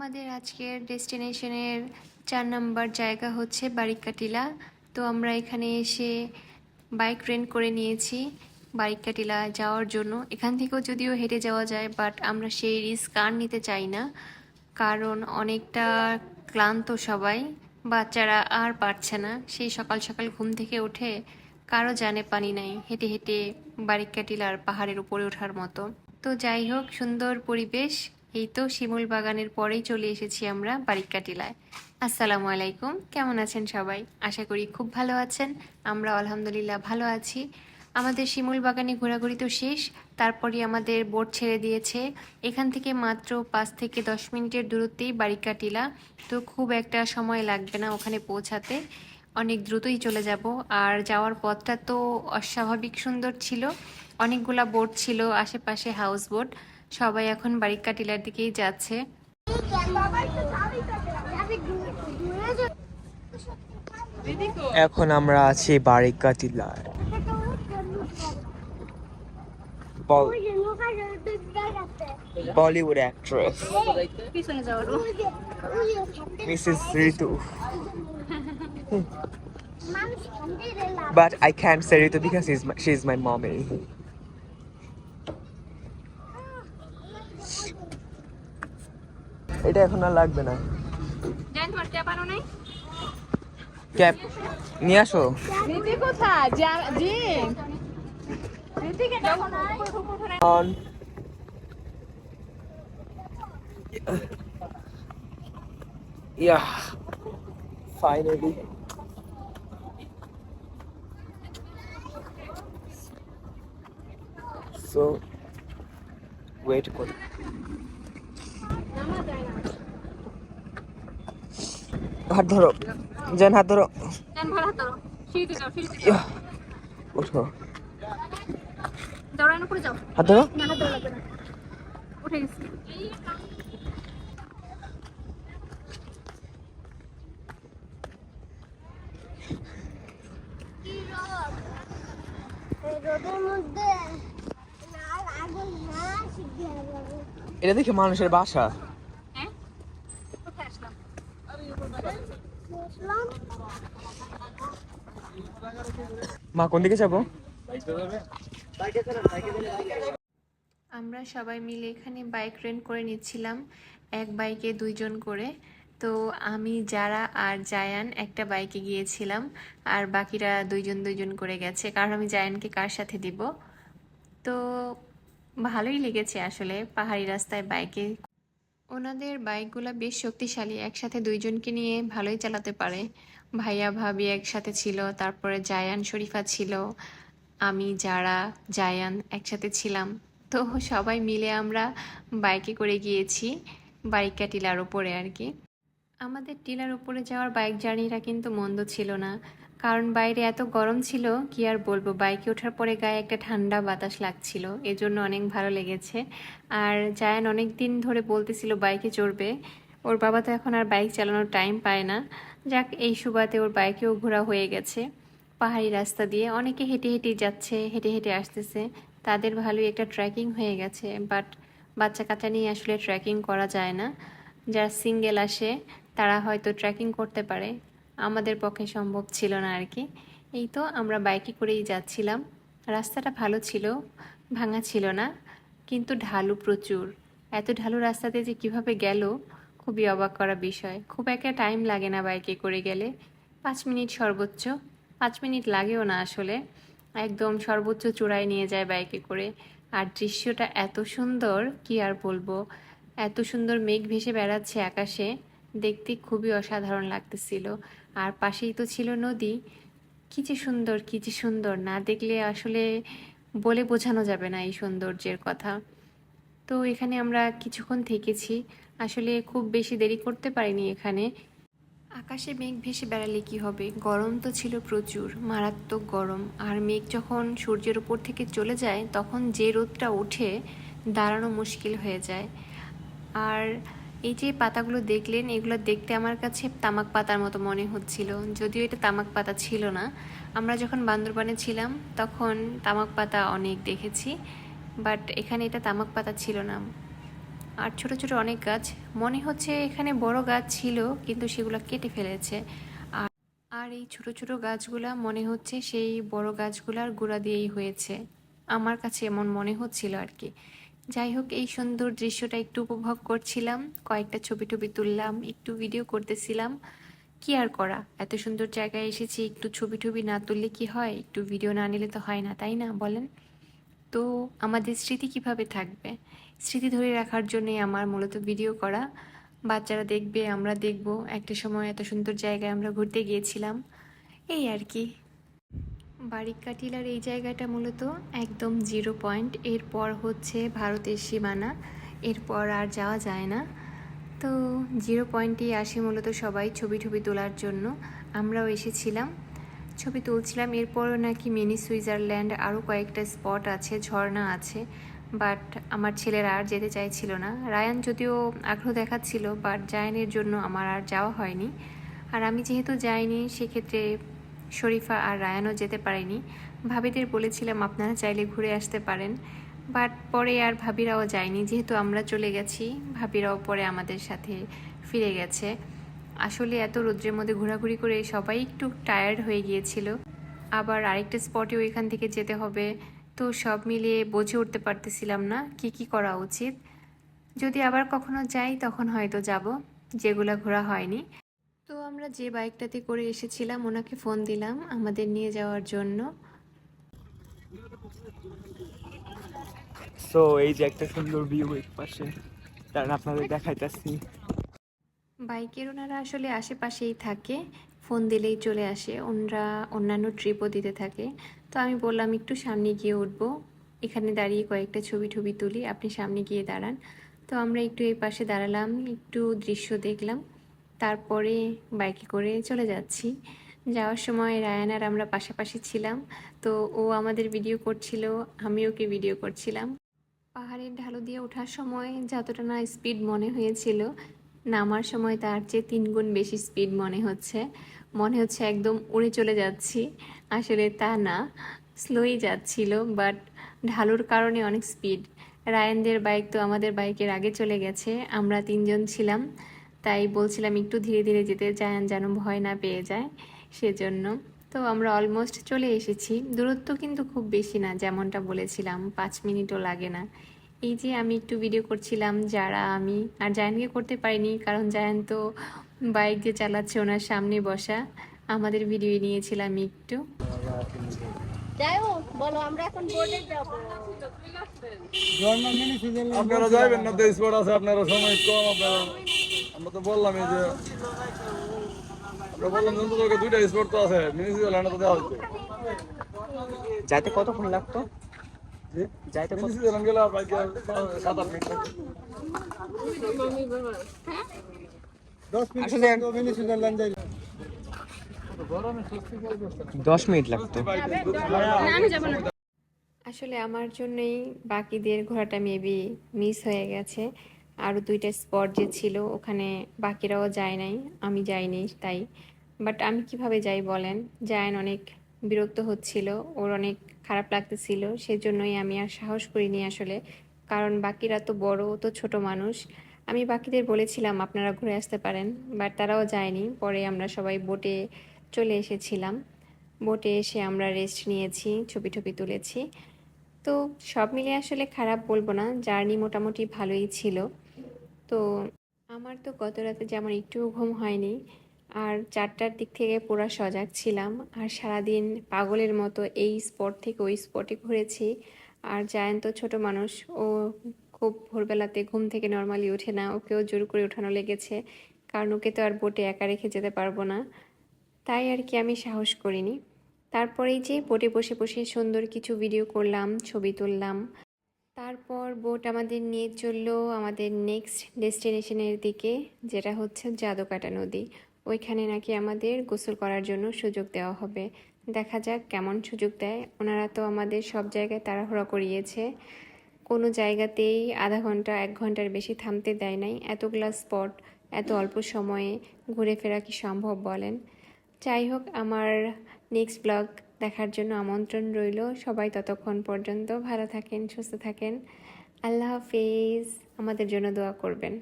আমাদের আজকের ডেস্টিনেশনের চার নাম্বার জায়গা হচ্ছে বারিকাটিলা। তো আমরা এখানে এসে বাইক রেন্ট করে নিয়েছি বারিকাটিলা যাওয়ার জন্য। এখান থেকেও যদিও হেঁটে যাওয়া যায় বাট আমরা সেই রিস্ক আর নিতে চাই না। কারণ অনেকটা ক্লান্ত সবাই, বাচ্চারা আর পারছে না। সেই সকাল সকাল ঘুম থেকে উঠে কারও জানে পানি নাই, হেঁটে হেঁটে বারিকাটিলার পাহাড়ের উপরে ওঠার মতো। তো যাই হোক, সুন্দর পরিবেশ। এই তো শিমুল বাগানের পরেই চলে এসেছি আমরা বারিকাটিলায় আসসালামু আলাইকুম, কেমন আছেন সবাই? আশা করি খুব ভালো আছেন, আমরা আলহামদুলিল্লাহ ভালো আছি। আমাদের শিমুল বাগানে ঘোরাঘুরি তো শেষ তারপরে আমাদের বোট ছেড়ে দিয়েছে। এখান থেকে মাত্র পাঁচ থেকে দশ মিনিটের দূরত্বেই বারিকাটিলা তো খুব একটা সময় লাগবে না ওখানে পৌঁছাতে। অনেক দ্রুতই চলে যাব, আর যাওয়ার পথটা তো অস্বাভাবিক সুন্দর ছিল। অনেকগুলা বোট ছিল, আশেপাশে হাউস বোট। সবাই এখন বারিকা টিলার দিকেই যাচ্ছে। এখন আমরা আছি বারিকা টিলায় Bollywood actress Mrs Ritu But I can't say Ritu because she's my, she's my mommy. এটা এখন আর লাগবে না ক্যাপ নিয়ে আসো কোথায় যা- জি রীতিকে দেখো না। on. Yeah, finally. So, wait করি হাত ধরো। যেন হাত ধরো। ভর হাত ধরো। উঠে এটা দেখে মানুষের বাসা হ্যাঁ? কোথায় আসলাম? বুঝলাম মা, কোন দিকে যাব? আমরা সবাই মিলে এখানে বাইক রেন্ট করে নিচ্ছিলাম, এক বাইকে দুইজন করে। তো আমি, যারা আর জায়ান একটা বাইকে গিয়েছিলাম, আর বাকিরা দুইজন দুইজন করে গেছে। কারণ আমি জায়ানকে কার সাথে দিব? তো ভালোই লেগেছে আসলে, পাহাড়ি রাস্তায় বাইকে ওনাদের বাইকগুলো বেশ শক্তিশালী, একসাথে দুইজনকে নিয়ে ভালোই চালাতে পারে। ভাইয়া ভাবি একসাথে ছিল, তারপরে জায়ান শরীফা ছিল, আমি, যারা, জায়ান একসাথে ছিলাম। তো সবাই মিলে আমরা বাইকে করে গিয়েছি, বাইকটা টিলার ওপরে আর কি। আমাদের টিলার উপরে যাওয়ার বাইক জার্নিটা কিন্তু মন্দ ছিল না। কারণ বাইরে এত গরম ছিল, কি আর বলব? বাইকে ওঠার পরে গায়ে একটা ঠান্ডা বাতাস লাগছিল, এজন্য অনেক ভালো লেগেছে। আর জায়ান অনেক দিন ধরে বলতেছিল বাইকে চড়বে, ওর বাবা তো এখন আর বাইক চালানোর টাইম পায় না। যাক, এই সুবাদে ওর বাইকেও ঘোরা হয়ে গেছে। পাহাড়ি রাস্তা দিয়ে অনেকে হেঁটে হেঁটে যাচ্ছে, হেঁটে হেঁটে আসতেছে। তাদের ভালোই একটা ট্রেকিং হয়ে গেছে বাট বাচ্চা কাচ্চা নিয়ে আসলে ট্রেকিং করা যায় না। যারা সিঙ্গেল আসে, তারা হয়তো ট্রেকিং করতে পারে। আমাদের পক্ষে সম্ভব ছিল না আর কি। এই তো আমরা বাইকে করেই যাচ্ছিলাম। রাস্তাটা ভালো ছিল, ভাঙা ছিল না, কিন্তু ঢালু প্রচুর। এত ঢালু রাস্তাতে যে কীভাবে গেল, খুবই অবাক করা বিষয়। খুব একটা টাইম লাগে না বাইকে করে গেলে। পাঁচ মিনিট সর্বোচ্চ। পাঁচ মিনিট লাগেও না আসলে। একদম সর্বোচ্চ চূড়ায় নিয়ে যায় বাইকে করে। আর দৃশ্যটা এত সুন্দর, কি আর বলব? এত সুন্দর মেঘ ভেসে বেড়াচ্ছে আকাশে। দেখতে খুবই অসাধারণ লাগতেছিল। আর পাশেই তো ছিল নদী। কি যে সুন্দর, কি যে সুন্দর। না দেখলে আসলে বলে বোঝানো যাবে না এই সৌন্দর্যের কথা। তো এখানে আমরা কিছুক্ষণ থেকেছি। আসলে খুব বেশি দেরি করতে পারিনি এখানে। আকাশে মেঘ ভেসে বেড়ালে কি হবে? গরম তো ছিল প্রচুর, মারাত্মক গরম। আর মেঘ যখন সূর্যের উপর থেকে চলে যায়, তখন যে রোদটা ওঠে, দাঁড়ানো মুশকিল হয়ে যায়। আর এই যে পাতাগুলো দেখলেন, এগুলো দেখতে আমার কাছে তামাক পাতার মতো মনে হচ্ছিল। যদিও এটা তামাক পাতা ছিল না। আমরা যখন বান্দরবানে ছিলাম, তখন তামাক পাতা অনেক দেখেছি, বাট এখানে এটা তামাক পাতা ছিল না। আর ছোট ছোট অনেক গাছ, মনে হচ্ছে এখানে বড় গাছ ছিল, কিন্তু সেগুলো কেটে ফেলেছে। আর আর এই ছোট ছোট গাছগুলা মনে হচ্ছে সেই বড় গাছগুলার গোড়া দিয়েই হয়েছে। আমার কাছে এমন মনে হচ্ছিল আর কি। যাই হোক, এই সুন্দর দৃশ্যটা একটু উপভোগ করছিলাম। কয়েকটা ছবি টবি তুললাম, একটু ভিডিও করতেছিলাম। কি আর করা? এত সুন্দর জায়গায় এসেছি, একটু ছবি টবি না তুললে কি হয়? একটু ভিডিও না নিলে তো হয় না, তাই না? বলেন। তো আমাদের স্মৃতি কীভাবে থাকবে? স্মৃতি ধরে রাখার জন্যই আমার মূলত ভিডিও করা। বাচ্চারা দেখবে, আমরা দেখব। একটা সময় এত সুন্দর জায়গায় আমরা ঘুরতে গিয়েছিলাম। এই আর কি। বারিকা টিলার এই জায়গাটা মূলত একদম জিরো পয়েন্ট। এরপর হচ্ছে ভারতের সীমানা। এরপর আর যাওয়া যায় না। তো জিরো পয়েন্টেই আসে মূলত সবাই ছবি টবি তোলার জন্য। আমরাও এসেছিলাম। ছবি তুলছিলাম। এরপরও নাকি মিনি সুইজারল্যান্ড আরও কয়েকটা স্পট আছে, ঝর্ণা আছে। বাট আমার ছেলেরা আর যেতে চাইছিল না। রায়ান যদিও আগ্রহ দেখাচ্ছিল, বাট জায়ানের জন্য আমার আর যাওয়া হয়নি। আর আমি যেহেতু যাইনি, সেক্ষেত্রে শরীফা আর রায়ানও যেতে পারেনি। ভাবিদের বলেছিলাম, আপনারা চাইলে ঘুরে আসতে পারেন, বাট পরে আর ভাবিরাও যায়নি। যেহেতু আমরা চলে গেছি, ভাবিরাও পরে আমাদের সাথে ফিরে গেছে। আসলে এত রৌদ্রের মধ্যে ঘোরাঘুরি করে সবাই একটু টায়ার্ড হয়ে গিয়েছিল। আবার আরেকটা স্পটেও এখান থেকে যেতে হবে। তো সব মিলিয়ে বোঝে উঠতে পারতেছিলাম না, কি কি করা উচিত। যদি আবার কখনো যাই, তখন হয়তো যাব। যেগুলো ঘোরা হয়নি। তো আমরা যে বাইকটাতে করে এসেছিলাম ওনাকে ফোন দিলাম আমাদের নিয়ে যাওয়ার জন্য। সো এই যে একটা সুন্দর ভিউ পাশে। কারণ আপনাদের দেখাইতেছি। বাইকের ওনারা আসলে আশেপাশেই থাকে ফোন দিলেই চলে আসে। ওনারা অন্যান্য ট্রিপও দিতে থাকে। তো আমি বললাম একটু সামনে গিয়ে উঠবো। এখানে দাঁড়িয়ে কয়েকটা ছবি টবি তুলি আপনি সামনে গিয়ে দাঁড়ান। তো আমরা একটু এই পাশে দাঁড়ালাম একটু দৃশ্য দেখলাম। তারপরে বাইকে করে চলে যাচ্ছি। যাওয়ার সময় রায়ান আর আমরা পাশাপাশি ছিলাম। তো ও আমাদের ভিডিও করছিল, আমি ওকে ভিডিও করছিলাম। পাহাড়ের ঢালু দিয়ে ওঠার সময় যতটা না স্পিড মনে হয়েছিল, নামার সময় তার চেয়ে তিন গুণ বেশি স্পিড মনে হচ্ছে। মনে হচ্ছে একদম উড়ে চলে যাচ্ছি। আসলে তা না স্লোই যাচ্ছিল বাট ঢালুর কারণে অনেক স্পিড রায়ানদের বাইক তো আমাদের বাইকের আগে চলে গেছে, আমরা তিনজন ছিলাম। তাই বলছিলাম একটু ধীরে ধীরে যেতে জায়ান যেন ভয় না পেয়ে যায় সেজন্য। তো আমরা অলমোস্ট চলে এসেছি। দূরত্ব কিন্তু খুব বেশি না যেমনটা বলেছিলাম পাঁচ মিনিটও লাগে না। এই যে আমি একটু ভিডিও করছিলাম যারা আমি আর জায়ানকে করতে পারিনি কারণ জায়ান তো বাইক যে চালাচ্ছে ওনার সামনে বসা আমাদের ভিডিও নিয়েছিলাম একটু। যাই হোক বলো আমরা এখন বোর্ডে যাব। আপনারা যাইবেন না? দেশ আছে আপনারা সময় কম আপনারা আমরা তো বললাম এই যে আমরা বললাম দুইটা স্পট তো আছে তো দেওয়া হচ্ছে যাইতে কতক্ষণ লাগতো? যাইতে কত গেলে বাইকে সাত আট মিনিট দশ মিনিট লাগতো আসলে আমার জন্যই বাকিদের ঘোরাটা মেবি মিস হয়ে গেছে। আরও দুইটা স্পট যে ছিল, ওখানে বাকিরাও যায় নাই, আমি যাইনি তাই। বাট আমি কীভাবে যাই বলেন? জায়ান অনেক বিরক্ত হচ্ছিল, ওর অনেক খারাপ লাগতেছিল, সেজন্যই আমি আর সাহস করিনি আসলে। কারণ বাকিরা তো বড় তো ছোট মানুষ। আমি বাকিদের বলেছিলাম, আপনারা ঘুরে আসতে পারেন। বাট তারাও যায়নি। পরে আমরা সবাই বোটে চলে এসেছিলাম। বোটে এসে আমরা রেস্ট নিয়েছি, ছবি টবি তুলেছি। তো সব মিলে আসলে খারাপ বলব না জার্নি মোটামুটি ভালোই ছিল। তো আমার তো গত রাতে যেমন একটুও ঘুম হয়নি, আর চারটার দিক থেকে পুরো সজাগ ছিলাম। আর সারাদিন পাগলের মতো এই স্পট থেকে ওই স্পটে ঘুরেছি। আর জায়ান তো ছোট মানুষ, ও খুব ভোরবেলাতে ঘুম থেকে নর্মালি ওঠে না, ওকেও জোর করে ওঠানো লেগেছে। কারণ ওকে তো আর বোটে একা রেখে যেতে পারব না। তাই আর কি আমি সাহস করিনি। তারপরেই যে বোটে বসে বসে সুন্দর কিছু ভিডিও করলাম, ছবি তুললাম। তারপর বোট আমাদের নিয়ে চলল আমাদের নেক্সট ডেস্টিনেশনের দিকে, যেটা হচ্ছে জাদুকাটা নদী। ওইখানে নাকি আমাদের গোসল করার জন্য সুযোগ দেওয়া হবে। দেখা যাক কেমন সুযোগ দেয়। ওনারা তো আমাদের সব জায়গায় তাড়াহুড়া করিয়েছে। কোনো জায়গাতেই আধা ঘণ্টা, এক ঘণ্টার বেশি থামতে দেয় নাই। এতগুলা স্পট এত অল্প সময়ে ঘুরে ফেরা কি সম্ভব বলেন? যাই হোক, আমার নেক্সট ব্লগ দেখার জন্য আমন্ত্রণ রইল। সবাই ততক্ষণ পর্যন্ত ভালো থাকেন, সুস্থ থাকেন। আল্লাহ হাফিজ। আমাদের জন্য দোয়া করবেন।